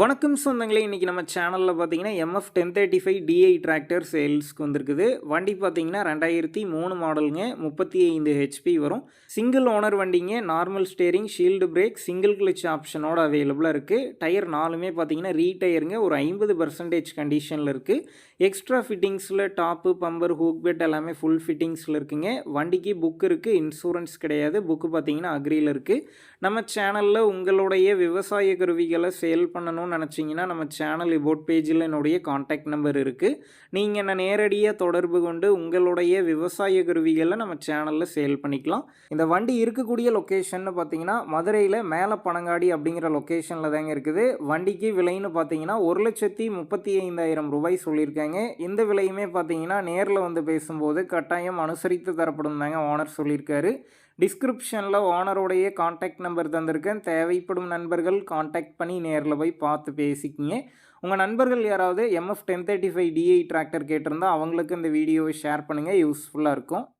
வணக்கம் சொந்தங்களே இன்றைக்கி நம்ம சேனலில் பார்த்தீங்கன்னா MF ten thirty five DI tractor சேல்ஸ்க்கு வந்திருக்குது. வண்டி பார்த்தீங்கன்னா ரெண்டாயிரத்தி மூணு மாடலுங்க முப்பத்தி ஐந்து ஹெச்பி வரும். சிங்கிள் ஓனர் வண்டிங்க normal steering shield brake single clutch ஆப்ஷனோட அவைலபிளாக இருக்குது டயர் நாலுமே பார்த்தீங்கன்னா ரீடயருங்க ஒரு ஐம்பது பர்சன்டேஜ் கண்டிஷனில் இருக்குது எக்ஸ்ட்ரா ஃபிட்டிங்ஸில் டாப்பு பம்பர் ஹூக் பெட் எல்லாமே ஃபுல் ஃபிட்டிங்ஸில் இருக்குங்க. வண்டிக்கு புக் இருக்குது இன்சூரன்ஸ் கிடையாது. புக்கு பார்த்தீங்கன்னா அக்ரியில் இருக்குது நம்ம சேனலில் உங்களுடைய விவசாய கருவிகளை சேல் பண்ணணும் பண்ணணும்னு நினச்சிங்கன்னா நம்ம சேனல் இபோட் பேஜில் என்னுடைய காண்டாக்ட் நம்பர் இருக்குது நீங்கள் என்ன நேரடியாக தொடர்பு கொண்டு உங்களுடைய விவசாய கருவிகளை நம்ம சேனலில் சேல் பண்ணிக்கலாம். இந்த வண்டி இருக்கக்கூடிய லொக்கேஷன்னு பார்த்தீங்கன்னா மதுரையில் மேலே பனங்காடி அப்படிங்கிற லொக்கேஷனில் தாங்க இருக்குது. வண்டிக்கு விலைன்னு பார்த்தீங்கன்னா ஒரு லட்சத்தி முப்பத்தி ஐந்தாயிரம் ரூபாய் சொல்லியிருக்காங்க. இந்த விலையுமே பார்த்தீங்கன்னா நேரில் வந்து பேசும்போது கட்டாயம் அனுசரித்து தரப்படும் தாங்க ஓனர் சொல்லியிருக்காரு. டிஸ்கிரிப்ஷனில் ஓனருடைய காண்டாக்ட் நம்பர் தந்திருக்கேன். தேவைப்படும் நண்பர்கள் காண்டாக்ட் பண்ணி நேரில் போய் பார்த்து பேசிக்கிங்க. உங்கள் நண்பர்கள் யாராவது MF ten thirty five DI tractor கேட்டிருந்தால் அவங்களுக்கு இந்த வீடியோவை ஷேர் பண்ணுங்கள் யூஸ்ஃபுல்லாக இருக்கும்.